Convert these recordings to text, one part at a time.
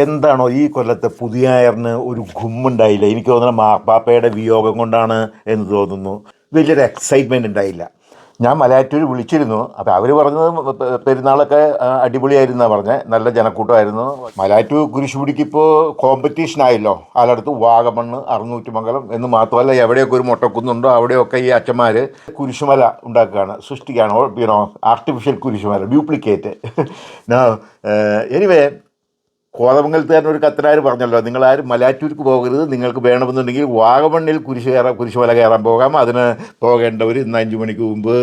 എന്താണോ ഈ കൊല്ലത്തെ പുതിയായറിന് ഒരു ഗുമ്മുണ്ടായില്ല. എനിക്ക് തോന്നുന്നത് മാപ്പാപ്പയുടെ വിയോഗം കൊണ്ടാണ് എന്ന് തോന്നുന്നു. വലിയൊരു എക്സൈറ്റ്മെന്റ് ഉണ്ടായില്ല. ഞാൻ മലയാറ്റൂർ വിളിച്ചിരുന്നു. അപ്പോൾ അവർ പറഞ്ഞത് പെരുന്നാളൊക്കെ അടിപൊളിയായിരുന്നു പറഞ്ഞത് നല്ല ജനക്കൂട്ടമായിരുന്നു. മലയാറ്റൂർ കുരിശുപിടിക്ക് ഇപ്പോൾ കോമ്പറ്റീഷൻ ആയല്ലോ. അതിലടുത്ത് വാഗമണ്ണ് അറുന്നൂറ്റിമംഗലം എന്ന് മാത്രമല്ല എവിടെയൊക്കെ ഒരു മുട്ടക്കുന്നുണ്ടോ അവിടെയൊക്കെ ഈ അച്ഛന്മാർ കുരിശുമല ഉണ്ടാക്കുകയാണ് സൃഷ്ടിക്കുകയാണ്. യുനോ ആർട്ടിഫിഷ്യൽ കുരിശുമല ഡ്യൂപ്ലിക്കേറ്റ് എനിവേ കോതമംഗലത്തുകാരൻ ഒരു കത്തനാർ പറഞ്ഞല്ലോ നിങ്ങൾ ആരും മലയാറ്റൂർക്ക് പോകരുത് നിങ്ങൾക്ക് വേണമെന്നുണ്ടെങ്കിൽ വാഗമണ്ണിൽ കുരിശ് കയറാൻ കുരിശുമല കയറാൻ പോകാം അതിന് പോകേണ്ടവർ ഇന്ന് അഞ്ച് മണിക്ക് മുമ്പ്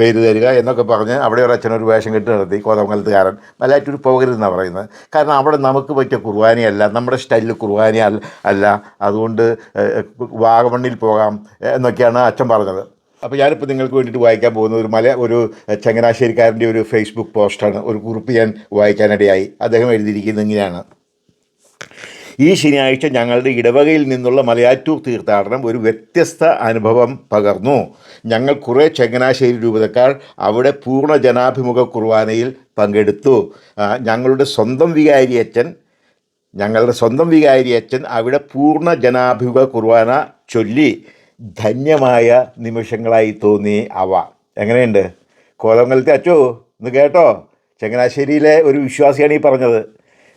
പേര് തരിക എന്നൊക്കെ പറഞ്ഞ് അവിടെ ഒരു അച്ഛനൊരു വേഷം കെട്ടി നടത്തി കോതമംഗലത്തുകാരൻ മലാറ്റൂർ പോകരുതെന്നാണ് പറയുന്നത്. കാരണം അവിടെ നമുക്ക് പറ്റിയ കുർബാനയല്ല നമ്മുടെ സ്റ്റൈലിൽ കുർബാന അല്ല അതുകൊണ്ട് വാഗമണ്ണിൽ പോകാം എന്നൊക്കെയാണ് അച്ഛൻ പറഞ്ഞത്. അപ്പോൾ ഞാനിപ്പോൾ നിങ്ങൾക്ക് വേണ്ടിയിട്ട് വായിക്കാൻ പോകുന്ന ഒരു മല ഒരു ചങ്ങനാശ്ശേരിക്കാരന്റെ ഒരു ഫേസ്ബുക്ക് പോസ്റ്റാണ്. ഒരു കുറിപ്പ് ഞാൻ വായിക്കാനിടയായി. അദ്ദേഹം എഴുതിയിരിക്കുന്നത് ഇങ്ങനെയാണ്. ഈ ശനിയാഴ്ച ഞങ്ങളുടെ ഇടവകയിൽ നിന്നുള്ള മലയാറ്റൂർ തീർത്ഥാടനം ഒരു വ്യത്യസ്ത അനുഭവം പകർന്നു. ഞങ്ങൾ കുറേ ചങ്ങനാശ്ശേരി രൂപതക്കാർ അവിടെ പൂർണ ജനാഭിമുഖ കുർബാനയിൽ പങ്കെടുത്തു. ഞങ്ങളുടെ സ്വന്തം വികാരി അച്ഛൻ ഞങ്ങളുടെ സ്വന്തം വികാരി അച്ഛൻ അവിടെ പൂർണ ജനാഭിമുഖ കുർബാന ചൊല്ലി. ധന്യമായ നിമിഷങ്ങളായി തോന്നി അവ. എങ്ങനെയുണ്ട്? കോതമംഗലത്തെ അച്ചോ ഒന്ന് കേട്ടോ? ചങ്ങനാശ്ശേരിയിലെ ഒരു വിശ്വാസിയാണ് ഈ പറഞ്ഞത്.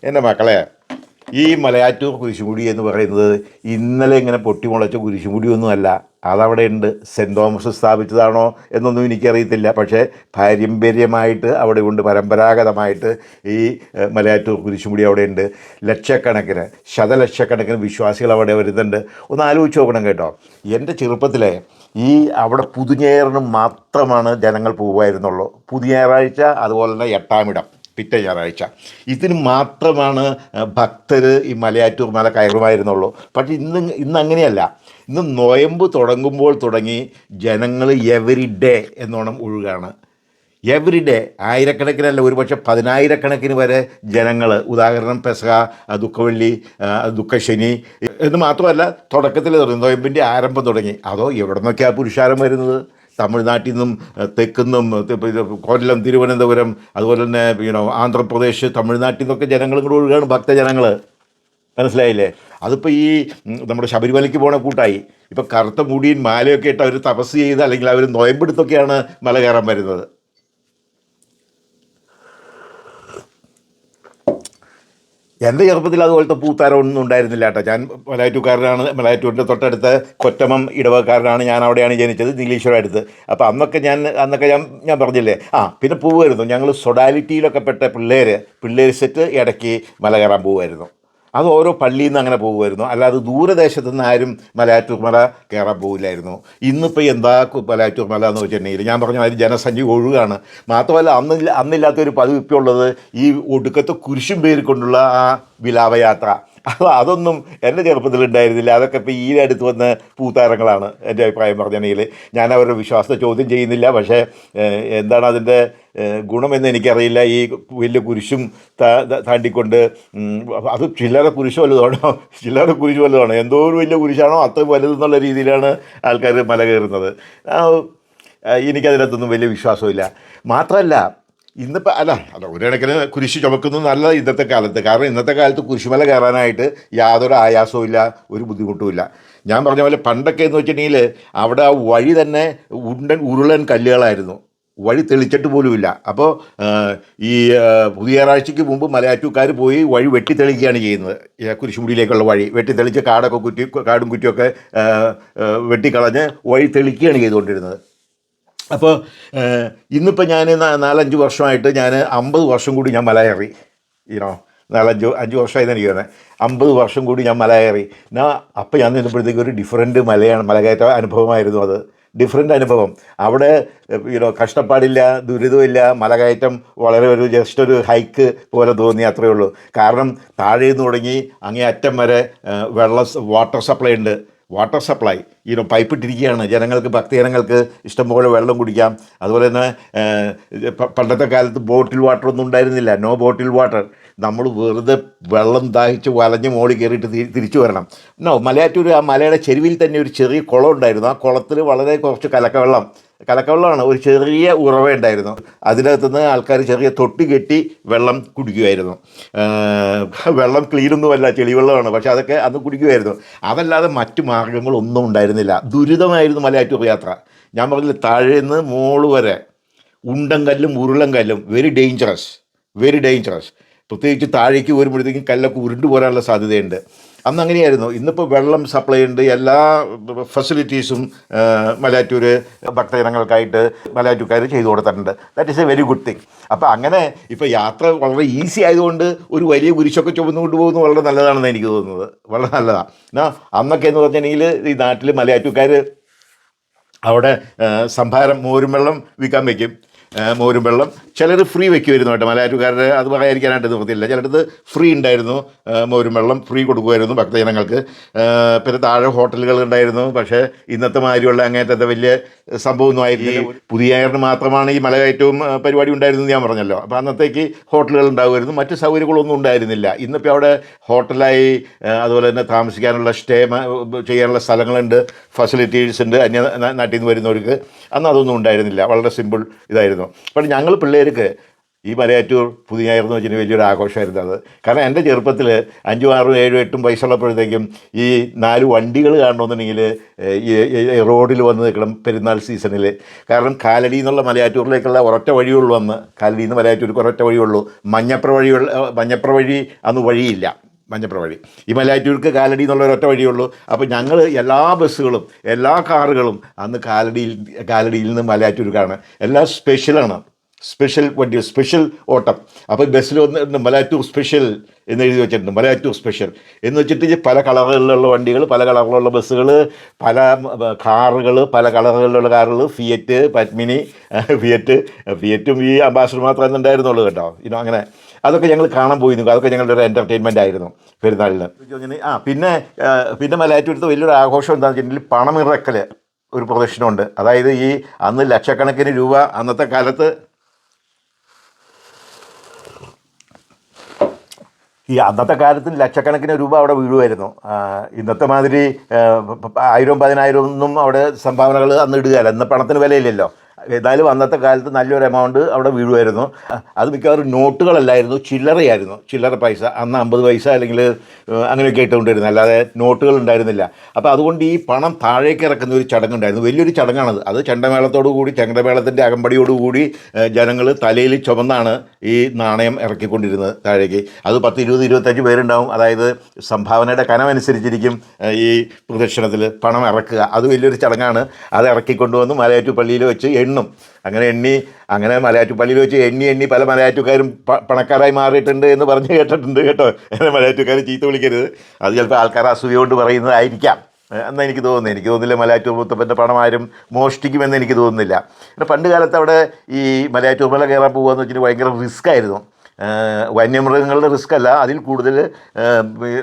എന്റെ മക്കളെ ഈ മലയാറ്റൂർ കുരിശുമുടി എന്ന് പറയുന്നത് ഇന്നലെ ഇങ്ങനെ പൊട്ടിമുളച്ച കുരിശുമുടി കുരിശുമുടിയൊന്നുമല്ല. അതവിടെ ഉണ്ട്. സെന്റ് തോമസ് സ്ഥാപിച്ചതാണോ എന്നൊന്നും എനിക്കറിയത്തില്ല. പക്ഷേ പാരമ്പര്യമായിട്ട് അവിടെ ഉണ്ട്. പരമ്പരാഗതമായിട്ട് ഈ മലയാറ്റൂർ കുരിശുമുടി അവിടെ ഉണ്ട്. ലക്ഷക്കണക്കിന് ശതലക്ഷക്കണക്കിന് വിശ്വാസികൾ അവിടെ വരുന്നുണ്ട്. ഒന്ന് ആലോചിച്ച് നോക്കണം കേട്ടോ. എന്റെ ചെറുപ്പത്തിലെ ഈ അവിടെ പുതുഞ്ഞേറിന് മാത്രമാണ് ജനങ്ങൾ പോകുമായിരുന്നുള്ളൂ പുതിയ ഞായറാഴ്ച അതുപോലെ തന്നെ എട്ടാമിടം പിറ്റേ ഞായറാഴ്ച ഇതിന് മാത്രമാണ് ഭക്തർ ഈ മലയാറ്റൂർ മല കയറുമായിരുന്നുള്ളൂ. പക്ഷേ ഇന്ന് ഇന്ന് അങ്ങനെയല്ല. ഇന്ന് നോയമ്പ് തുടങ്ങുമ്പോൾ തുടങ്ങി ജനങ്ങൾ എവറി ഡേ എന്നോണം ഒഴുകാണ്. എവറി ഡേ ആയിരക്കണക്കിനല്ല ഒരുപക്ഷെ പതിനായിരക്കണക്കിന് വരെ ജനങ്ങൾ ഉദാഹരണം പെസഹ ദുഃഖവള്ളി ദുഃഖശനി എന്ന് മാത്രമല്ല തുടക്കത്തിൽ തുടങ്ങി നോയമ്പിന്റെ ആരംഭം തുടങ്ങി. അതോ എവിടെ നിന്നൊക്കെയാണ് പുരുഷാരം വരുന്നത്? തമിഴ്നാട്ടിൽ നിന്നും തെക്കുന്നും കൊല്ലം തിരുവനന്തപുരം അതുപോലെ തന്നെ യുനോ ആന്ധ്രാപ്രദേശ് തമിഴ്നാട്ടിൽ നിന്നൊക്കെ ജനങ്ങളും കൂടെ ഒഴുകാണ് ഭക്തജനങ്ങൾ മനസ്സിലായില്ലേ? അതിപ്പോൾ ഈ നമ്മുടെ ശബരിമലയ്ക്ക് പോണ കൂട്ടായി. ഇപ്പം കറുത്ത മുടിയും മാലയൊക്കെ ഇട്ട് അവർ തപസ് ചെയ്ത് അല്ലെങ്കിൽ അവർ നോയമ്പെടുത്തൊക്കെയാണ് മല കയറാൻ വരുന്നത്. എന്റെ ചെറുപ്പത്തിൽ അതുപോലത്തെ പൂത്താരം ഒന്നും ഉണ്ടായിരുന്നില്ല കേട്ടോ. ഞാൻ മലയാറ്റൂക്കാരനാണ് മലയാറ്റൂരിന്റെ തൊട്ടടുത്ത് കൊറ്റമം ഇടവക്കാരനാണ് ഞാൻ അവിടെയാണ് ജനിച്ചത് നീലീശ്വരം അടുത്ത് അപ്പോൾ അന്നൊക്കെ ഞാൻ അന്നൊക്കെ ഞാൻ ഞാൻ പറഞ്ഞില്ലേ? ആ പിന്നെ പോവുമായിരുന്നു ഞങ്ങൾ സൊഡാലിറ്റിയിലൊക്കെ പെട്ട പിള്ളേർ പിള്ളേർ സെറ്റ് ഇടയ്ക്ക് മല കയറാൻ പോവുമായിരുന്നു അത് ഓരോ പള്ളിയിൽ നിന്ന് അങ്ങനെ പോകുമായിരുന്നു. അല്ലാതെ ദൂരദേശത്തു നിന്ന് ആരും മലയാറ്റൂർ മല കയറാൻ പോകില്ലായിരുന്നു ഇന്നിപ്പോൾ എന്താ കു- മലയാറ്റൂർ മല എന്ന് വെച്ചിട്ടുണ്ടെങ്കിൽ ഞാൻ പറഞ്ഞ മാതിരി ജനസംഖ്യ ഒഴുകാണ്. മാത്രമല്ല അന്നില്ല അന്നില്ലാത്തൊരു പതിവ് ഇപ്പോൾ ഉള്ളത് ഈ ഒടുക്കത്തെ കുരിശും പേരിക്കൊണ്ടുള്ള ആ വിലാപയാത്ര. അത് അതൊന്നും എന്റെ ചെറുപ്പത്തിൽ ഉണ്ടായിരുന്നില്ല. അതൊക്കെ ഇപ്പോൾ ഈ അടുത്ത് വന്ന പൂത്താരങ്ങളാണ് എന്റെ അഭിപ്രായം പറഞ്ഞിട്ടുണ്ടെങ്കിൽ ഞാൻ അവരുടെ വിശ്വാസത്തെ ചോദ്യം ചെയ്യുന്നില്ല. പക്ഷേ എന്താണ് അതിന്റെ ഗുണമെന്ന് എനിക്കറിയില്ല. ഈ വലിയ കുരിശും താണ്ടിക്കൊണ്ട് അത് ചില്ലറ കുരിശ് വലുതാണോ? ചില്ലറ കുരിശ് വലുതാണോ? എന്തോ ഒരു വലിയ കുരിശാണോ? അത്ര വലുതെന്നുള്ള രീതിയിലാണ് ആൾക്കാർ മല കയറുന്നത്. എനിക്കതിനകത്തൊന്നും വലിയ വിശ്വാസമില്ല. മാത്രമല്ല ഇന്നിപ്പോൾ അല്ല അല്ല ഒരു കണക്കിന് കുരിശ് ചുമക്കുന്നത് നല്ല ഇന്നത്തെ കാലത്ത്. കാരണം ഇന്നത്തെ കാലത്ത് കുരിശുമല കയറാനായിട്ട് യാതൊരു ആയാസവും ഇല്ല ഒരു ബുദ്ധിമുട്ടും ഇല്ല. ഞാൻ പറഞ്ഞ പോലെ പണ്ടൊക്കെ എന്ന് വെച്ചിട്ടുണ്ടെങ്കിൽ അവിടെ ആ വഴി തന്നെ ഉണ്ടൻ ഉരുളൻ കല്ലുകളായിരുന്നു. വഴി തെളിച്ചിട്ട് പോലുമില്ല അപ്പോൾ ഈ പുതിയ ഞായറാഴ്ചയ്ക്ക് മുമ്പ് മലയാറ്റൂക്കാർ പോയി വഴി വെട്ടി തെളിക്കുകയാണ് ചെയ്യുന്നത് കുരിശുമുടിയിലേക്കുള്ള വഴി. വെട്ടി തെളിച്ച് കാടൊക്കെ കുറ്റി കാടും കുറ്റിയൊക്കെ വെട്ടിക്കളഞ്ഞ് വഴി തെളിക്കുകയാണ് ചെയ്തുകൊണ്ടിരുന്നത്. അപ്പോൾ ഇന്നിപ്പോൾ ഞാൻ നാലഞ്ച് വർഷമായിട്ട് ഞാൻ അമ്പത് വർഷം കൂടി ഞാൻ മലയേറി ഈനോ നാലഞ്ച് അഞ്ച് വർഷമായി എനിക്ക് തന്നെ അമ്പത് വർഷം കൂടി ഞാൻ മലയേറി ഞാൻ അപ്പോൾ ഞാൻ നിന്നപ്പോഴത്തേക്ക് ഒരു ഡിഫറെന്റ് മലയാണ് മലകയറ്റ അനുഭവമായിരുന്നു അത്. ഡിഫറെന്റ് അനുഭവം. അവിടെ യുനോ കഷ്ടപ്പാടില്ല ദുരിതമില്ല മലകയറ്റം വളരെ ഒരു ജസ്റ്റ് ഒരു ഹൈക്ക് പോലെ തോന്നി അത്രയേ ഉള്ളൂ. കാരണം താഴെ നിന്ന് തുടങ്ങി അങ്ങേ അറ്റം വരെ വെള്ളം വാട്ടർ സപ്ലൈ ഉണ്ട്. വാട്ടർ സപ്ലൈ ഈ പൈപ്പ് ഇട്ടിരിക്കുകയാണ്. ജനങ്ങൾക്ക് ഭക്തജനങ്ങൾക്ക് ഇഷ്ടംപോലെ വെള്ളം കുടിക്കാം. അതുപോലെ തന്നെ പണ്ടത്തെ കാലത്ത് ബോട്ടിൽ വാട്ടർ ഒന്നും ഉണ്ടായിരുന്നില്ല. No bottle water. നമ്മൾ വെറുതെ വെള്ളം ദാഹിച്ച് വലഞ്ഞ് മോളി കയറിയിട്ട് തിരിച്ചു വരണം. നോ മലയാറ്റൂർ ആ മലയുടെ ചെരുവിൽ തന്നെ ഒരു ചെറിയ കുളം ഉണ്ടായിരുന്നു. ആ കുളത്തിൽ വളരെ കുറച്ച് കലക്കവെള്ളം കലക്കവെള്ളമാണ് ഒരു ചെറിയ ഉറവ ഉണ്ടായിരുന്നു. അതിനകത്തുനിന്ന് ആൾക്കാർ ചെറിയ തൊട്ടി കെട്ടി വെള്ളം കുടിക്കുമായിരുന്നു. വെള്ളം ക്ലീനൊന്നുമല്ല ചെളിവെള്ളമാണ് പക്ഷെ അതൊക്കെ അന്ന് കുടിക്കുമായിരുന്നു. അതല്ലാതെ മറ്റു മാർഗങ്ങളൊന്നും ഉണ്ടായിരുന്നില്ല. ദുരിതമായിരുന്നു മലയാറ്റൂർ യാത്ര. ഞാൻ പറഞ്ഞില്ല താഴേന്ന് മോൾ വരെ ഉണ്ടങ്കല്ലും ഉരുളങ്കല്ലും വെരി ഡേഞ്ചറസ് വെരി ഡേഞ്ചറസ് പ്രത്യേകിച്ച് താഴേക്ക് വരുമ്പോഴത്തേക്കും കല്ലൊക്കെ ഉരുണ്ടു പോരാനുള്ള സാധ്യതയുണ്ട്. അന്ന് അങ്ങനെയായിരുന്നു. ഇന്നിപ്പോൾ വെള്ളം സപ്ലൈ ഉണ്ട്. എല്ലാ ഫെസിലിറ്റീസും മലയാറ്റൂർ ഭക്തജനങ്ങൾക്കായിട്ട് മലയാറ്റൂർക്കാർ ചെയ്തു കൊടുത്തിട്ടുണ്ട്. That is a very good thing അപ്പോൾ അങ്ങനെ ഇപ്പോൾ യാത്ര വളരെ ഈസി ആയതുകൊണ്ട് ഒരു വലിയ കുരിശൊക്കെ ചുമന്നു കൊണ്ടുപോകുന്നത് വളരെ നല്ലതാണെന്ന് എനിക്ക് തോന്നുന്നത്. വളരെ നല്ലതാണ് എന്നാ അന്നൊക്കെ എന്ന് പറഞ്ഞിട്ടുണ്ടെങ്കിൽ ഈ നാട്ടിൽ മലയാറ്റൂർക്കാർ അവിടെ സംഭാരം മോരും വെള്ളം വിൽക്കാൻ വെക്കും ആ, മോരും വെള്ളം. ചിലർ ഫ്രീ വെക്കുമായിരുന്നു കേട്ടോ. മലയാറ്റൂക്കാരുടെ അത് പറയാതിരിക്കാനായിട്ട് നിർത്തിയില്ല. ചിലടത്ത് ഫ്രീ ഉണ്ടായിരുന്നു മോരും വെള്ളം ഫ്രീ കൊടുക്കുമായിരുന്നു ഭക്തജനങ്ങൾക്ക്. പിന്നെ താഴെ ഹോട്ടലുകൾ ഉണ്ടായിരുന്നു. പക്ഷേ ഇന്നത്തെ മാതിരിയുള്ള അങ്ങേറ്റത്തെ വലിയ സംഭവമൊന്നും ആയിരുന്നില്ല. പുതിയറിന് മാത്രമാണ് ഈ മലകയറ്റവും പരിപാടി ഉണ്ടായിരുന്നത് ഞാൻ പറഞ്ഞല്ലോ. അപ്പോൾ അന്നത്തേക്ക് ഹോട്ടലുകൾ ഉണ്ടാകുമായിരുന്നു മറ്റ് സൗകര്യങ്ങളൊന്നും ഉണ്ടായിരുന്നില്ല. ഇന്നിപ്പോൾ അവിടെ ഹോട്ടലായി അതുപോലെ തന്നെ താമസിക്കാനുള്ള സ്റ്റേ ചെയ്യാനുള്ള സ്ഥലങ്ങളുണ്ട്. ഫെസിലിറ്റീസ് ഉണ്ട്. അന്യ നാട്ടിൽ നിന്ന് വരുന്നവർക്ക്. അന്ന് അതൊന്നും ഉണ്ടായിരുന്നില്ല. വളരെ സിമ്പിൾ ഇതായിരുന്നു. അപ്പോൾ ഞങ്ങൾ പിള്ളേർക്ക് ഈ മലയാറ്റൂർ പുതിയായിരുന്നു വെച്ചിട്ട് വലിയൊരു ആഘോഷമായിരുന്നു അത്. കാരണം എന്റെ ചെറുപ്പത്തിൽ അഞ്ചും ആറും ഏഴും എട്ടും വയസ്സുള്ളപ്പോഴത്തേക്കും ഈ നാല് വണ്ടികൾ കാണണമെന്നുണ്ടെങ്കിൽ റോഡിൽ വന്ന് നിൽക്കണം പെരുന്നാൾ സീസണിൽ. കാരണം കാലടി എന്നുള്ള മലയാറ്റൂരിലേക്കുള്ള ഒരൊറ്റ വഴിയുള്ളൂ അന്ന്. കാലടി നിന്ന് മലയാറ്റൂർക്ക് ഒരൊറ്റ വഴിയുള്ളൂ മഞ്ഞപ്ര വഴിയുള്ള മഞ്ഞപ്ര വഴി അന്ന് വഴിയില്ല. മഞ്ഞപ്ര വഴി. ഈ മലയാറ്റൂർക്ക് കാലടി എന്നുള്ള ഒരൊറ്റ വഴിയുള്ളൂ അപ്പോൾ ഞങ്ങൾ എല്ലാ ബസ്സുകളും എല്ലാ കാറുകളും അന്ന് കാലടിയിൽ കാലടിയിൽ നിന്ന് മലയാറ്റൂർക്കാണ്. എല്ലാം സ്പെഷ്യലാണ് സ്പെഷ്യൽ വണ്ടി സ്പെഷ്യൽ ഓട്ടം. അപ്പോൾ ബസ്സിൽ വന്നിട്ടുണ്ട് മലയാറ്റൂർ സ്പെഷ്യൽ എന്ന് എഴുതി വെച്ചിട്ടുണ്ട്. മലയാറ്റൂർ സ്പെഷ്യൽ എന്ന് വെച്ചിട്ട് പല കളറുകളിലുള്ള വണ്ടികൾ പല കളറിലുള്ള ബസ്സുകൾ പല കാറുകൾ പല കളറുകളിലുള്ള കാറുകൾ ഫിയറ്റ് പത്മിനി ഫിയറ്റ് ഫിയറ്റും ഈ അംബാസഡർ മാത്രമേ ഉണ്ടായിരുന്നുള്ളൂ കേട്ടോ. ഇനോ അങ്ങനെ. അതൊക്കെ ഞങ്ങൾ കാണാൻ പോയിരുന്നു. അതൊക്കെ ഞങ്ങളുടെ ഒരു എന്റർടൈൻമെന്റ് ആയിരുന്നു പെരുന്നാളിന്. ആ. പിന്നെ പിന്നെ മലയാറ്റൂരത്ത് വലിയൊരു ആഘോഷം എന്താണെന്ന് വെച്ചിട്ടുണ്ടെങ്കിൽ പണമിറക്കൽ ഒരു പ്രദർശനമുണ്ട് അതായത് ഈ അന്ന് ലക്ഷക്കണക്കിന് രൂപ അന്നത്തെ കാലത്ത് ഈ അന്നത്തെ കാലത്ത് ലക്ഷക്കണക്കിന് രൂപ അവിടെ വീഴുമായിരുന്നു ഇന്നത്തെ മാതിരി ആയിരവും പ- പ- ആയിരം പതിനായിരം ഒന്നും അവിടെ സംഭാവനകൾ അന്ന് ഇടുകയല്ല. ഇന്ന് പണത്തിന് വിലയില്ലല്ലോ. ഏതായാലും അന്നത്തെ കാലത്ത് നല്ലൊരു എമൗണ്ട് അവിടെ വീഴുമായിരുന്നു. അത് മിക്കവാറും നോട്ടുകളല്ലായിരുന്നു ചില്ലറയായിരുന്നു. ചില്ലറ പൈസ അന്ന് അമ്പത് പൈസ അല്ലെങ്കിൽ അങ്ങനെയൊക്കെ ഇട്ടുകൊണ്ടിരുന്നത്. അല്ലാതെ നോട്ടുകൾ ഉണ്ടായിരുന്നില്ല. അപ്പോൾ അതുകൊണ്ട് ഈ പണം താഴേക്ക് ഇറക്കുന്ന ഒരു ചടങ്ങുണ്ടായിരുന്നു. വലിയൊരു ചടങ്ങാണത്. അത് ചെണ്ടമേളത്തോടു കൂടി ചെണ്ടമേളത്തിന്റെ അകമ്പടിയോടുകൂടി ജനങ്ങൾ തലയിൽ ചുമന്നാണ് ഈ നാണയം ഇറക്കിക്കൊണ്ടിരുന്നത് താഴേക്ക്. അത് പത്ത് ഇരുപത് ഇരുപത്തഞ്ച് പേരുണ്ടാവും. അതായത് സംഭാവനയുടെ കനമനുസരിച്ചിരിക്കും ഈ പ്രദക്ഷിണത്തിൽ പണം ഇറക്കുക. അത് വലിയൊരു ചടങ്ങാണ്. അത് ഇറക്കിക്കൊണ്ടുവന്ന് മലയാറ്റു പള്ളിയിൽ വെച്ച് എണ്ണും അങ്ങനെ എണ്ണി അങ്ങനെ മലയാറ്റു പള്ളിയിൽ വെച്ച് എണ്ണി എണ്ണി പല മലയാറ്റുകാരും പണക്കാരായി മാറിയിട്ടുണ്ട് എന്ന് പറഞ്ഞ് കേട്ടിട്ടുണ്ട് കേട്ടോ. എന്നെ മലയാറ്റുകാർ ചീത്ത വിളിക്കരുത്. അത് ചിലപ്പോൾ ആൾക്കാർ അസൂയ കൊണ്ട് പറയുന്നതായിരിക്കാം. ഏഹ് എന്നാ എനിക്ക് തോന്നുന്നു. എനിക്ക് തോന്നുന്നില്ല മലയാറ്റൂർ മുത്തപ്പന്റെ പണം ആരും മോഷ്ടിക്കുമെന്ന് എനിക്ക് തോന്നുന്നില്ല. പിന്നെ പണ്ട് കാലത്ത് അവിടെ ഈ മലയാറ്റൂർ മല കയറാൻ പോകുക എന്ന് വെച്ചിട്ട് ഭയങ്കര റിസ്ക് ആയിരുന്നു. വന്യമൃഗങ്ങളുടെ റിസ്ക് അല്ല. അതിൽ കൂടുതൽ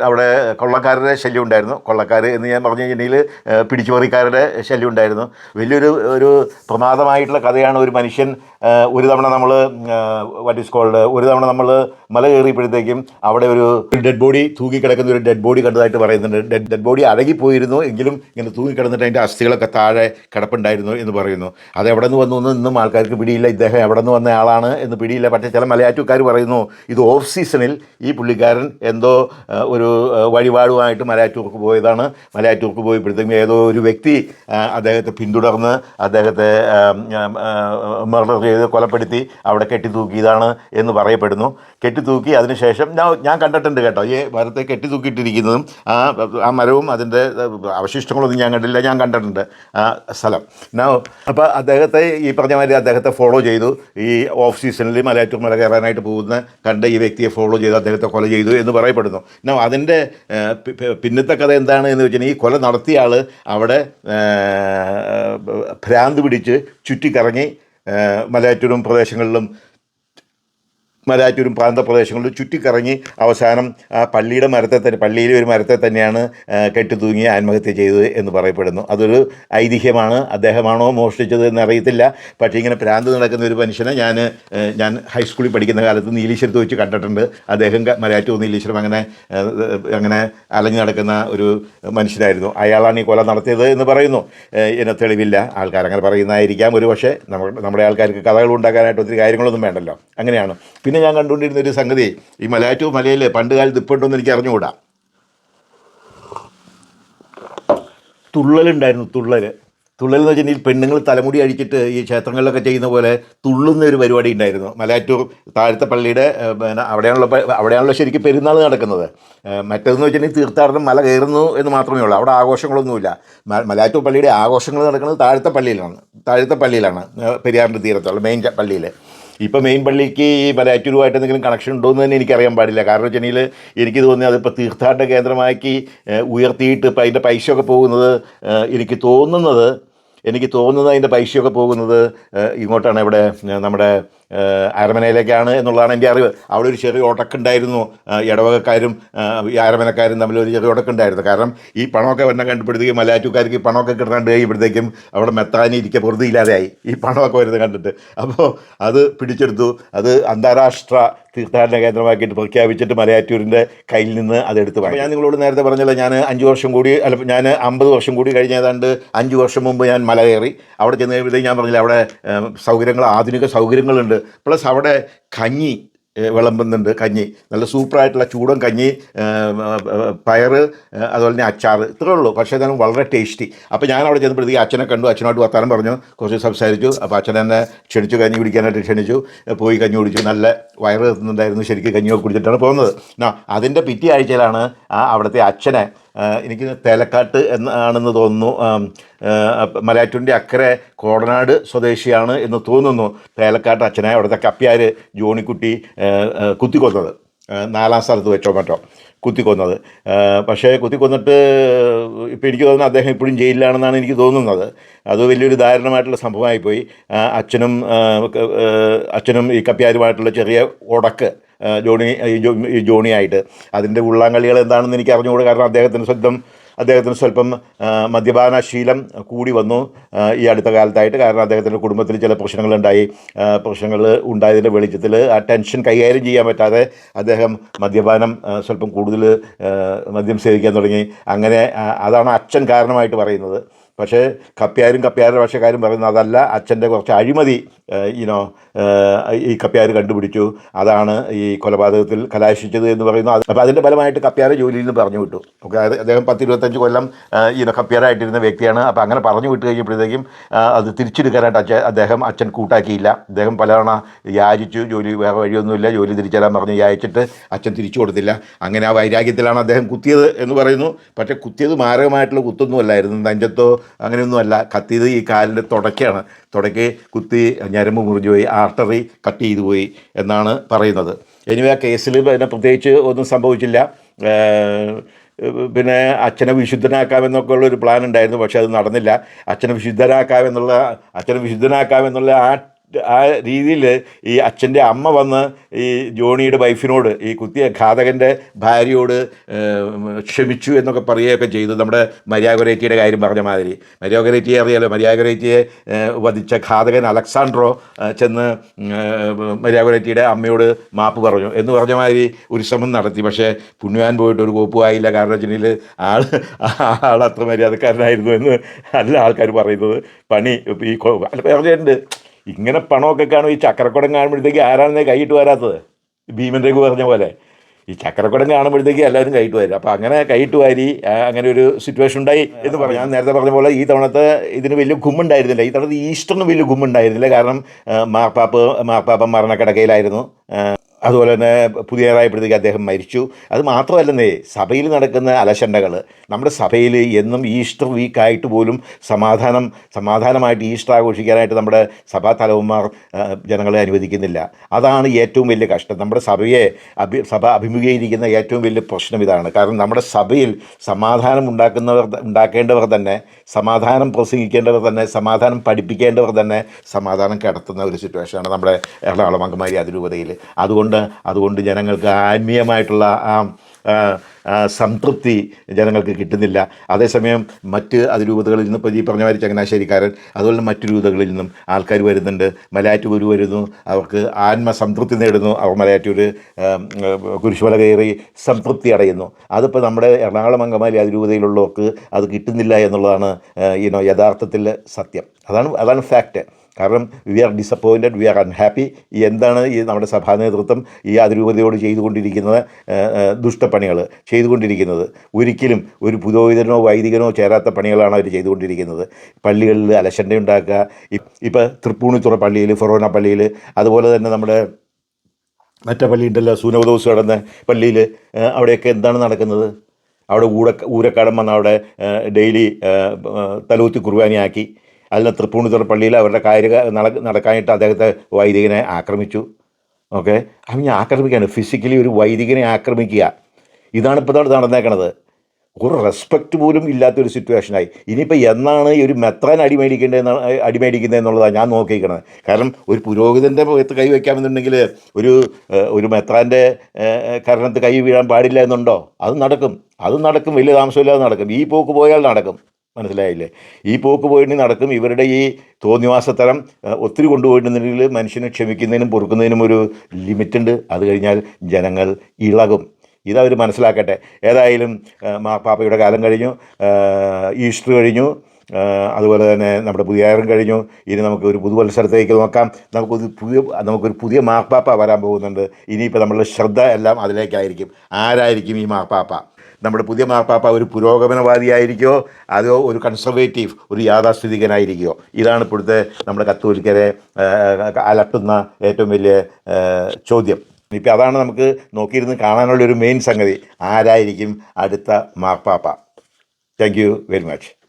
അവിടെ കൊള്ളക്കാരുടെ ശല്യം ഉണ്ടായിരുന്നു. കൊള്ളക്കാർ എന്ന് ഞാൻ പറഞ്ഞു കഴിഞ്ഞിട്ടുണ്ടെങ്കിൽ പിടിച്ചുപറിക്കാരുടെ ശല്യം ഉണ്ടായിരുന്നു. വലിയൊരു ഒരു പ്രമാദമായിട്ടുള്ള കഥയാണ് ഒരു മനുഷ്യൻ ഒരു തവണ നമ്മൾ വാട്ട് ഈസ് കോൾഡ് ഒരു തവണ നമ്മൾ മല കയറിയപ്പോഴത്തേക്കും അവിടെ ഒരു ഡെഡ് ബോഡി തൂങ്ങിക്കിടക്കുന്ന ഒരു ഡെഡ് ബോഡി കണ്ടതായിട്ട് പറയുന്നുണ്ട്. ഡെഡ് ഡെഡ് ബോഡി അടങ്ങിപ്പോയിരുന്നു എങ്കിലും ഇങ്ങനെ തൂങ്ങിക്കിടന്നിട്ട് അതിന്റെ അസ്ഥികളൊക്കെ താഴെ കിടപ്പുണ്ടായിരുന്നു എന്ന് പറയുന്നു. അത് എവിടെ നിന്ന് വന്നു ഇന്നും ആൾക്കാർക്ക് പിടിയില്ല. ഇദ്ദേഹം എവിടെ നിന്ന് വന്ന ആളാണ് എന്ന് പിടിയില്ല. പക്ഷേ ചില മലയാറ്റൂക്കാർ പറയുന്നു ഇത് ഓഫ് സീസണിൽ ഈ പുള്ളിക്കാരൻ എന്തോ ഒരു വഴിപാടുമായിട്ട് മലയാറ്റൂർക്ക് പോയതാണ്. മലയാറ്റൂർക്ക് പോയപ്പോഴത്തേക്കും ഏതോ ഒരു വ്യക്തി അദ്ദേഹത്തെ പിന്തുടർന്ന് അദ്ദേഹത്തെ മർഡർ ചെയ്ത് കൊലപ്പെടുത്തി അവിടെ കെട്ടിത്തൂക്കിയതാണ് എന്ന് പറയപ്പെടുന്നു. കെട്ടിത്തൂക്കി അതിനുശേഷം ഞാൻ ഞാൻ കണ്ടിട്ടുണ്ട് കേട്ടോ ഈ മരത്തെ കെട്ടിത്തൂക്കിയിട്ടിരിക്കുന്നതും ആ ആ മരവും അതിന്റെ അവശിഷ്ടങ്ങളൊന്നും ഞാൻ കണ്ടില്ല ഞാൻ കണ്ടിട്ടുണ്ട് ആ സ്ഥലം. അപ്പോൾ അദ്ദേഹത്തെ ഈ പറഞ്ഞ മാതിരി അദ്ദേഹത്തെ ഫോളോ ചെയ്തു. ഈ ഓഫ് സീസണിൽ മലയാറ്റൂർ മല കയറാനായിട്ട് പോകുന്ന കണ്ട ഈ വ്യക്തിയെ ഫോളോ ചെയ്ത് അദ്ദേഹത്തെ കൊല ചെയ്തു എന്ന് പറയപ്പെടുന്നു. എന്നാൽ അതിന്റെ പിന്നത്തെ കഥ എന്താണ് എന്ന് വെച്ചാൽ ഈ കൊല നടത്തിയ ആൾ അവിടെ ഭ്രാന്ത് പിടിച്ച് ചുറ്റിക്കറങ്ങി മലയാറ്റൂരും പ്രദേശങ്ങളിലും മലയാറ്റൂരും പ്രാന്തപ്രദേശങ്ങളിലും ചുറ്റിക്കറങ്ങി അവസാനം ആ പള്ളിയുടെ മരത്തെ തന്നെ പള്ളിയിലെ ഒരു മരത്തെ തന്നെയാണ് കെട്ടിത്തൂങ്ങി ആത്മഹത്യ ചെയ്തത് എന്ന് പറയപ്പെടുന്നു. അതൊരു ഐതിഹ്യമാണ്. അദ്ദേഹമാണോ മോഷ്ടിച്ചത് എന്നറിയത്തില്ല. പക്ഷേ ഇങ്ങനെ പ്രാന്ത് നടക്കുന്ന ഒരു മനുഷ്യനെ ഞാൻ ഞാൻ ഹൈസ്കൂളിൽ പഠിക്കുന്ന കാലത്ത് നീലീശ്വരത്ത് വെച്ച് കണ്ടിട്ടുണ്ട്. അദ്ദേഹം മരാറ്റൂർ നീലീശ്വരം അങ്ങനെ അങ്ങനെ അലഞ്ഞു നടക്കുന്ന ഒരു മനുഷ്യനായിരുന്നു. അയാളാണ് ഈ കൊല നടത്തിയത് എന്ന് പറയുന്നു. എന്നെ തെളിവില്ല. ആൾക്കാർ അങ്ങനെ പറയുന്നതായിരിക്കാം. ഒരു പക്ഷേ നമ്മുടെ ആൾക്കാർക്ക് കഥകൾ ഉണ്ടാക്കാനായിട്ട് ഒത്തിരി കാര്യങ്ങളൊന്നും വേണ്ടല്ലോ. അങ്ങനെയാണ്. പിന്നെ ഞാൻ കണ്ടുകൊണ്ടിരുന്ന ഒരു സംഗതി ഈ മലയാറ്റൂർ മലയിൽ പണ്ട് കാലത്ത് ഇപ്പോഴൊന്നും എനിക്ക് അറിഞ്ഞുകൂടാ. തുള്ളലുണ്ടായിരുന്നു തുള്ളൽ തുള്ളൽ എന്ന് വെച്ചിട്ടുണ്ടെങ്കിൽ പെണ്ണുങ്ങൾ തലമുടി അഴിച്ചിട്ട് ഈ ക്ഷേത്രങ്ങളിലൊക്കെ ചെയ്യുന്ന പോലെ തുള്ളുന്ന ഒരു പരിപാടി ഉണ്ടായിരുന്നു. മലയാറ്റൂർ താഴത്തെ പള്ളിയുടെ പിന്നെ അവിടെയാണല്ലോ അവിടെയാണല്ലോ ശരിക്കും പെരുന്നാൾ നടക്കുന്നത്. മറ്റേതെന്ന് വെച്ചിട്ടുണ്ടെങ്കിൽ തീർത്ഥാടനം മല കയറുന്നു എന്ന് മാത്രമേ ഉള്ളൂ. അവിടെ ആഘോഷങ്ങളൊന്നുമില്ല. മലയാറ്റൂർ പള്ളിയുടെ ആഘോഷങ്ങൾ നടക്കുന്നത് താഴത്തെ പള്ളിയിലാണ്. താഴത്തെ പള്ളിയിലാണ് പെരിയാറിന്റെ തീരത്തുള്ള മെയിൻ പള്ളിയിൽ ഇപ്പോൾ മെയിൻ പള്ളിക്ക് ഈ മലയാറ്റൂരുമായിട്ട് എന്തെങ്കിലും കണക്ഷൻ ഉണ്ടോ എന്ന് തന്നെ എനിക്കറിയാൻ പാടില്ല. കാരണം വെച്ചിട്ടുണ്ടെങ്കിൽ എനിക്ക് തോന്നി അതിപ്പോൾ തീർത്ഥാടന കേന്ദ്രമാക്കി ഉയർത്തിയിട്ട് ഇപ്പം അതിന്റെ പൈസയൊക്കെ പോകുന്നത് എനിക്ക് തോന്നുന്നത് എനിക്ക് തോന്നുന്നത് അതിന്റെ പൈസയൊക്കെ പോകുന്നത് ഇങ്ങോട്ടാണ് ഇവിടെ നമ്മുടെ അരമനയിലേക്കാണ് എന്നുള്ളതാണ് എന്റെ അറിവ്. അവിടെ ഒരു ചെറിയ ഉടക്കുണ്ടായിരുന്നു ഇടവകക്കാരും ഈ അരമനക്കാരും തമ്മിൽ ഒരു ചെറിയ ഉടക്കുണ്ടായിരുന്നു കാരണം ഈ പണമൊക്കെ വന്ന കണ്ടുപിടിത്തേക്കും മലയാറ്റൂക്കാർക്ക് പണമൊക്കെ കിട്ടാണ്ട് കഴിയുമ്പോഴത്തേക്കും അവിടെ മെത്താനി ഇരിക്കുക വെറുതെ ഇല്ലാതെയായി ഈ പണമൊക്കെ വരുന്നത് കണ്ടിട്ട്. അപ്പോൾ അത് പിടിച്ചെടുത്തു. അത് അന്താരാഷ്ട്ര തീർത്ഥാടന കേന്ദ്രമാക്കിയിട്ട് പ്രഖ്യാപിച്ചിട്ട് മലയാറ്റൂരിന്റെ കയ്യിൽ നിന്ന് അതെടുത്ത് വാങ്ങി. ഞാൻ നിങ്ങളോട് നേരത്തെ പറഞ്ഞല്ലോ ഞാൻ അഞ്ച് വർഷം കൂടി അല്ല ഞാൻ അമ്പത് വർഷം കൂടി കഴിഞ്ഞ ഏതാണ്ട് അഞ്ച് വർഷം മുമ്പ് ഞാൻ മല കയറി അവിടെ ചെന്ന് കഴിയുമ്പോഴത്തേക്ക് ഞാൻ പറഞ്ഞില്ല അവിടെ സൗകര്യങ്ങൾ ആധുനിക സൗകര്യങ്ങളുണ്ട്. പ്ലസ് അവിടെ കഞ്ഞി വിളമ്പുന്നുണ്ട്. കഞ്ഞി നല്ല സൂപ്പറായിട്ടുള്ള ചൂടൻ കഞ്ഞി പയറ് അതുപോലെ തന്നെ അച്ചാർ ഇത്രേ ഉള്ളൂ. പക്ഷേ എന്നാലും വളരെ ടേസ്റ്റി. അപ്പോൾ ഞാൻ അവിടെ ചെന്നപ്പോഴത്തേക്ക് അച്ഛനെ കണ്ടു. അച്ഛനോട് വർത്താനം പറഞ്ഞു. കുറച്ച് സംസാരിച്ചു. അപ്പോൾ അച്ഛൻ എന്നെ ക്ഷണിച്ചു കഞ്ഞി കുടിക്കാനായിട്ട് ക്ഷണിച്ചു. പോയി കഞ്ഞി കുടിച്ചു. നല്ല വയറ് എത്തുന്നുണ്ടായിരുന്നു ശരിക്കും കഞ്ഞിയൊക്കെ കുടിച്ചിട്ടാണ് പോകുന്നത്. അതിന്റെ പിറ്റേ ആഴ്ചയിലാണ് ആ അവിടുത്തെ അച്ഛനെ എനിക്ക് തേലക്കാട്ട് എന്നാണെന്ന് തോന്നുന്നു. മലയാറ്റൂരിന്റെ അക്കരെ കോടനാട് സ്വദേശിയാണ് എന്ന് തോന്നുന്നു. തേലക്കാട്ട് അച്ഛനായ അവിടുത്തെ കപ്പ്യാർ ജോണിക്കുട്ടി കുത്തിക്കൊന്നത്. നാലാം സ്ഥലത്ത് വെച്ചോ മറ്റോ കുത്തിക്കൊന്നത്. പക്ഷേ കുത്തിക്കൊന്നിട്ട് ഇപ്പോൾ എനിക്ക് തോന്നുന്നു അദ്ദേഹം ഇപ്പോഴും ജയിലിലാണെന്നാണ് എനിക്ക് തോന്നുന്നത്. അത് വലിയൊരു ദാരുണമായിട്ടുള്ള സംഭവമായിപ്പോയി. അച്ഛനും അച്ഛനും ഈ കപ്പ്യാരുമായിട്ടുള്ള ചെറിയ ഉടക്ക് ജോണി ജോണിയായിട്ട്. അതിന്റെ ഉള്ളാങ്കളികൾ എന്താണെന്ന് എനിക്ക് അറിഞ്ഞുകൂടെ. കാരണം അദ്ദേഹത്തിന് സ്വന്തം അദ്ദേഹത്തിന് സ്വല്പം മദ്യപാനശീലം മദ്യപാന ശീലം കൂടി വന്നു ഈ അടുത്ത കാലത്തായിട്ട്. കാരണം അദ്ദേഹത്തിന്റെ കുടുംബത്തിൽ ചില പ്രശ്നങ്ങളുണ്ടായി. പ്രശ്നങ്ങൾ ഉണ്ടായതിന്റെ വെളിച്ചത്തിൽ ആ ടെൻഷൻ കൈകാര്യം ചെയ്യാൻ പറ്റാതെ അദ്ദേഹം മദ്യപാനം സ്വല്പം കൂടുതൽ മദ്യം സേവിക്കാൻ തുടങ്ങി. അങ്ങനെ അതാണ് അച്ഛൻ കാരണമായിട്ട് പറയുന്നത്. പക്ഷേ കപ്പ്യാരും കപ്പ്യാരുടെ ഭാഷക്കാരും പറയുന്നത് അതല്ല. അച്ഛന്റെ കുറച്ച് അഴിമതി ഈനോ ഈ കപ്പ്യാർ കണ്ടുപിടിച്ചു. അതാണ് ഈ കൊലപാതകത്തിൽ കലാശിച്ചത് എന്ന് പറയുന്നു അപ്പോൾ അതിന്റെ ഫലമായിട്ട് കപ്പ്യാരെ ജോലിയിൽ നിന്ന് പറഞ്ഞു വിട്ടു. ഓക്കെ അദ്ദേഹം പത്ത് ഇരുപത്തഞ്ച് കൊല്ലം ഈനോ കപ്പ്യാരായിട്ടിരുന്ന വ്യക്തിയാണ്. അപ്പോൾ അങ്ങനെ പറഞ്ഞു വിട്ട് കഴിഞ്ഞപ്പോഴത്തേക്കും അത് തിരിച്ചെടുക്കാനായിട്ട് അച്ഛൻ അദ്ദേഹം അച്ഛൻ കൂട്ടാക്കിയില്ല. അദ്ദേഹം പലതവണ യാചിച്ചു ജോലി വേറെ വഴിയൊന്നുമില്ല. ജോലി തിരിച്ചെല്ലാം പറഞ്ഞ് യാചിച്ചിട്ട് അച്ഛൻ തിരിച്ചു കൊടുത്തില്ല. അങ്ങനെ ആ വൈരാഗ്യത്തിലാണ് അദ്ദേഹം കുത്തിയത് എന്ന് പറയുന്നു. പക്ഷേ കുത്തിയത് മാരകമായിട്ടുള്ള കുത്തൊന്നുമല്ലായിരുന്നു. നെഞ്ചത്തോ അങ്ങനെയൊന്നുമല്ല കത്തിയത് ഈ കാലിന്റെ തുടക്കയാണ് തുടക്കി കുത്തി ഞരമ്പ് മുറിഞ്ഞു പോയി ആർട്ടറി കട്ട് ചെയ്തു പോയി എന്നാണ് പറയുന്നത്. എനിവേ ആ കേസിൽ പിന്നെ പ്രത്യേകിച്ച് ഒന്നും സംഭവിച്ചില്ല. പിന്നെ അച്ഛനെ വിശുദ്ധനാക്കാമെന്നൊക്കെ ഉള്ളൊരു പ്ലാൻ ഉണ്ടായിരുന്നു പക്ഷേ അത് നടന്നില്ല. അച്ഛനെ വിശുദ്ധനാക്കാമെന്നുള്ള അച്ഛനെ വിശുദ്ധനാക്കാമെന്നുള്ള ആ ആ രീതിയിൽ ഈ അച്ഛന്റെ അമ്മ വന്ന് ഈ ജോണിയുടെ വൈഫിനോട് ഈ കുത്തിയ ഘാതകന്റെ ഭാര്യയോട് ക്ഷമിച്ചു എന്നൊക്കെ പറയുകയൊക്കെ ചെയ്തു. നമ്മുടെ മര്യാഗൊരേറ്റിയുടെ കാര്യം പറഞ്ഞ മാതിരി. മര്യാഗൊരേറ്റിയെ അറിയാലോ? മര്യാഗൊരേറ്റിയെ വധിച്ച ഘാതകൻ അലക്സാണ്ട്രോ ചെന്ന് മര്യാഗൊരേറ്റിയുടെ അമ്മയോട് മാപ്പ് പറഞ്ഞു എന്ന് പറഞ്ഞ മാതിരി ഒരു ശ്രമം നടത്തി. പക്ഷേ പുണ്യവാൻ പോയിട്ട് ഒരു കോപ്പുമായില്ല കാരണം വെച്ചിട്ടുണ്ടെങ്കിൽ ആൾ ആൾ അത്ര മര്യാദക്കാരനായിരുന്നു എന്ന് അല്ല ആൾക്കാർ പറയുന്നത്. പണി ഈ പറഞ്ഞിട്ടുണ്ട്. ഇങ്ങനെ പണമൊക്കെ കാണും ഈ ചക്രക്കുടം കാണുമ്പോഴത്തേക്ക് ആരാണെന്നേ കൈയിട്ട് വരാത്തത്? ഭീമൻ രഘു പറഞ്ഞ പോലെ. ഈ ചക്രക്കുടം കാണുമ്പോഴത്തേക്ക് എല്ലാവരും കൈയിട്ട് വരും. അപ്പോൾ അങ്ങനെ കൈയിട്ട് വാരി അങ്ങനെ ഒരു സിറ്റുവേഷൻ ഉണ്ടായി എന്ന് പറഞ്ഞു ഞാൻ നേരത്തെ പറഞ്ഞ പോലെ ഈ തവണത്തെ ഇതിന് വലിയ ഗുമ്മുണ്ടായിരുന്നില്ല ഈ തവണത്തെ ഈസ്റ്ററിന് വലിയ ഗുമ്മുണ്ടായിരുന്നില്ല കാരണം മാർപ്പാപ്പ് മാർപ്പാപ്പ മരണക്കിടക്കയിലായിരുന്നു. അതുപോലെ തന്നെ പുതിയതായപ്പോഴത്തേക്ക് അദ്ദേഹം മരിച്ചു. അത് മാത്രമല്ലെന്നേ സഭയിൽ നടക്കുന്ന അലശണ്ടകൾ നമ്മുടെ സഭയിൽ എന്നും ഈസ്റ്റർ വീക്കായിട്ട് പോലും സമാധാനം സമാധാനമായിട്ട് ഈസ്റ്റർ ആഘോഷിക്കാനായിട്ട് നമ്മുടെ സഭാ തലവന്മാർ ജനങ്ങളെ അനുവദിക്കുന്നില്ല. അതാണ് ഏറ്റവും വലിയ കഷ്ടം. നമ്മുടെ സഭയെ അഭി സഭ അഭിമുഖീകരിക്കുന്ന ഏറ്റവും വലിയ പ്രശ്നം ഇതാണ്. കാരണം നമ്മുടെ സഭയിൽ സമാധാനം ഉണ്ടാക്കുന്നവർ ഉണ്ടാക്കേണ്ടവർ തന്നെ സമാധാനം പ്രസംഗിക്കേണ്ടവർ തന്നെ സമാധാനം പഠിപ്പിക്കേണ്ടവർ തന്നെ സമാധാനം കിടത്തുന്ന ഒരു സിറ്റുവേഷനാണ് നമ്മുടെ എറണാകുളം അങ്കമാരി അതിരൂപതയിൽ അതുകൊണ്ട് എന്തുകൊണ്ട് അതുകൊണ്ട് ജനങ്ങൾക്ക് ആത്മീയമായിട്ടുള്ള ആ സംതൃപ്തി ജനങ്ങൾക്ക് കിട്ടുന്നില്ല. അതേസമയം മറ്റ് അതിരൂപതകളിൽ നിന്ന് ഇപ്പോൾ ഈ പറഞ്ഞ മാതിരി ചങ്ങനാശ്ശേരിക്കാരൻ അതുപോലെ തന്നെ മറ്റു രൂപതകളിൽ നിന്നും ആൾക്കാർ വരുന്നുണ്ട്. മലയാറ്റൂർ വരുന്നു. അവർക്ക് ആത്മസംതൃപ്തി നേടുന്നു. അവർ മലയാറ്റൂർ കുരിശുമല കയറി സംതൃപ്തി അടയുന്നു. അതിപ്പോൾ നമ്മുടെ എറണാകുളം അങ്കമാലി അതിരൂപതയിലുള്ളവർക്ക് അത് കിട്ടുന്നില്ല എന്നുള്ളതാണ് യഥാർത്ഥത്തിൽ സത്യം. അതാണ് അതാണ് ഫാക്റ്റ് കാരണം we are disappointed we are unhappy എന്താണ് ഈ നമ്മുടെ സഭാ നേതൃത്വം ഈ അതിരൂപതയോട് ചെയ്തുകൊണ്ടിരിക്കുന്നത് ദുഷ്ടപ്പണികൾ ചെയ്തുകൊണ്ടിരിക്കുന്നത്? ഒരിക്കലും ഒരു പുരോഹിതനോ വൈദികനോ ചേരാത്ത പണികളാണ് അവർ ചെയ്തുകൊണ്ടിരിക്കുന്നത്. പള്ളികളിൽ അലശണ്ട ഉണ്ടാക്കുക ഇപ്പോൾ തൃപ്പൂണിത്തുറ പള്ളിയിൽ ഫൊറോന പള്ളിയിൽ അതുപോലെ തന്നെ നമ്മുടെ മറ്റേ പള്ളി ഉണ്ടല്ലോ സൂനവദോസ് കടന്ന പള്ളിയിൽ അവിടെയൊക്കെ എന്താണ് നടക്കുന്നത്? അവിടെ ഊര ഊരക്കാടം വന്ന് അവിടെ ഡെയിലി തലൂത്തി കുർബാനയാക്കി. അതിൽ തൃപ്പൂണിത്തുറ പള്ളിയിൽ അവരുടെ കാര്യ നട- നടക്കാനായിട്ട് അദ്ദേഹത്തെ വൈദികനെ ആക്രമിച്ചു. ഓക്കെ? അവൻ ആക്രമിക്കുകയാണ്. ഫിസിക്കലി ഒരു വൈദികനെ ആക്രമിക്കുക. ഇതാണ് ഇപ്പോൾ അവിടെ നടന്നേക്കണത്. ഒരു റെസ്പെക്റ്റ് പോലും ഇല്ലാത്തൊരു സിറ്റുവേഷനായി ഇനിയിപ്പോൾ എന്നാണ് ഈ ഒരു മെത്രാൻ അടിമേടിക്കേണ്ടതെന്ന് അടിമേടിക്കുന്നതെന്നുള്ളതാണ് ഞാൻ നോക്കിയിരിക്കുന്നത് കാരണം ഒരു പുരോഹിതന്റെ മുഖത്ത് കൈ വയ്ക്കാമെന്നുണ്ടെങ്കിൽ ഒരു ഒരു മെത്രാന്റെ കരണത്ത് കൈ വീഴാൻ പാടില്ല എന്നുണ്ടോ? അത് നടക്കും. അത് നടക്കും. വലിയ താമസമില്ലാതെ നടക്കും. ഈ പോക്ക് പോയാൽ നടക്കും. മനസ്സിലായില്ലേ? ഈ പോക്ക് പോയിട്ട് നടക്കും. ഇവരുടെ ഈ തോന്നിവാസത്തരം ഒത്തിരി കൊണ്ടുപോയിട്ടുണ്ടെങ്കിൽ മനുഷ്യനെ ക്ഷമിക്കുന്നതിനും പൊറുക്കുന്നതിനും ഒരു ലിമിറ്റുണ്ട്. അത് കഴിഞ്ഞാൽ ജനങ്ങൾ ഇളകും. ഇതവർ മനസ്സിലാക്കട്ടെ. ഏതായാലും ഏഹ്, മാർപ്പാപ്പയുടെ കാലം കഴിഞ്ഞു ഈസ്റ്റർ കഴിഞ്ഞു അതുപോലെ തന്നെ നമ്മുടെ പുതിയാരം കഴിഞ്ഞു. ഇനി നമുക്ക് ഒരു പുതുവത്സരത്തേക്ക് നോക്കാം. നമുക്കൊരു പുതിയ നമുക്കൊരു പുതിയ മാർപ്പാപ്പ വരാൻ പോകുന്നുണ്ട്. ഇനിയിപ്പോൾ നമ്മളുടെ ശ്രദ്ധ എല്ലാം അതിലേക്കായിരിക്കും. ആരായിരിക്കും ഈ മാർപ്പാപ്പ? നമ്മുടെ പുതിയ മാർപ്പാപ്പ ഒരു പുരോഗമനവാദിയായിരിക്കുമോ അതോ ഒരു കൺസർവേറ്റീവ് ഒരു യാഥാസ്ഥിതികനായിരിക്കുമോ ഇതാണ് ഇപ്പോഴത്തെ നമ്മുടെ കത്തോലിക്കരെ അലട്ടുന്ന ഏറ്റവും വലിയ ചോദ്യം. ഇപ്പം അതാണ് നമുക്ക് നോക്കിയിരുന്ന് കാണാനുള്ളൊരു മെയിൻ സംഗതി. ആരായിരിക്കും അടുത്ത മാർപ്പാപ്പ? Thank you very much